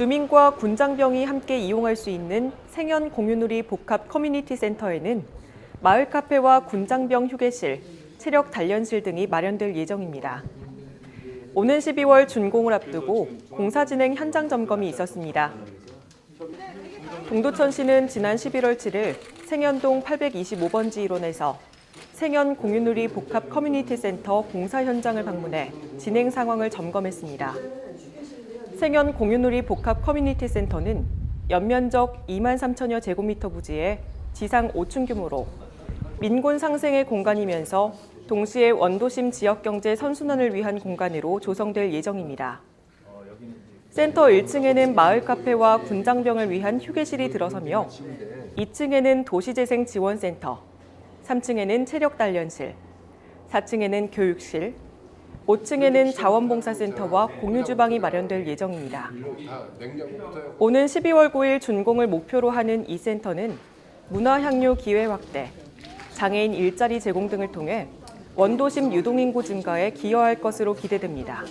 주민과 군장병이 함께 이용할 수 있는 생현 공유누리 복합 커뮤니티 센터에는 마을 카페와 군장병 휴게실, 체력 단련실 등이 마련될 예정입니다. 오는 12월 준공을 앞두고 공사 진행 현장 점검이 있었습니다. 동두천시는 지난 11월 7일 생현동 825번지 일원에서 생현 공유누리 복합 커뮤니티 센터 공사 현장을 방문해 진행 상황을 점검했습니다. 생현 공유누리 복합 커뮤니티 센터는 연면적 2만 3천여 제곱미터 부지에 지상 5층 규모로 민군 상생의 공간이면서 동시에 원도심 지역 경제 선순환을 위한 공간으로 조성될 예정입니다. 센터 1층에는 마을 카페와 군장병을 위한 휴게실이 들어서며 2층에는 도시재생 지원센터, 3층에는 체력 단련실, 4층에는 교육실, 5층에는 자원봉사센터와 공유주방이 마련될 예정입니다. 오는 12월 9일 준공을 목표로 하는 이 센터는 문화향유 기회 확대, 장애인 일자리 제공 등을 통해 원도심 유동인구 증가에 기여할 것으로 기대됩니다.